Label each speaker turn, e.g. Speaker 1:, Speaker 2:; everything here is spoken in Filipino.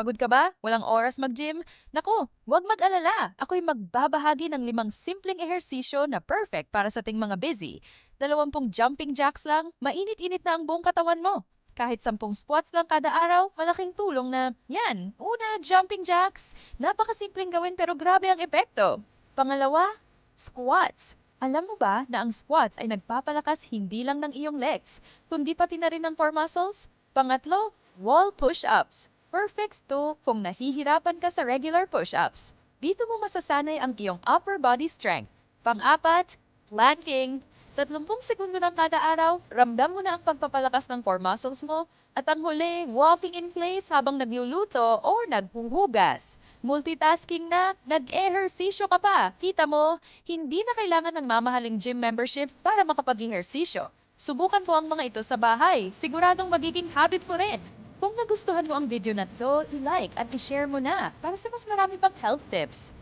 Speaker 1: Pagod ka ba? Walang oras mag-gym? Naku, huwag mag-alala. Ako'y magbabahagi ng limang simpleng ehersisyo na perfect para sa ting mga busy. Dalawampung jumping jacks lang, mainit-init na ang buong katawan mo. Kahit sampung squats lang kada araw, malaking tulong na. Yan, una, jumping jacks. Napakasimpleng gawin pero grabe ang epekto. Pangalawa, squats. Alam mo ba na ang squats ay nagpapalakas hindi lang ng iyong legs, kundi pati na rin ng core muscles? Pangatlo, wall push-ups. Perfect to kung nahihirapan ka sa regular push-ups. Dito mo masasanay ang iyong upper body strength. Pang-apat, planking. 30 segundo ng kada araw, ramdam mo na ang pagpapalakas ng core muscles mo. At ang huli, walking in place habang nagluluto or naghuhugas. Multitasking na, nag-ehersisyo ka pa. Kita mo, hindi na kailangan ng mamahaling gym membership para makapag-ehersisyo. Subukan mo ang mga ito sa bahay. Siguradong magiging habit mo rin. Kung nagustuhan mo ang video na to, i-like at i-share mo na para sa mas marami pang health tips.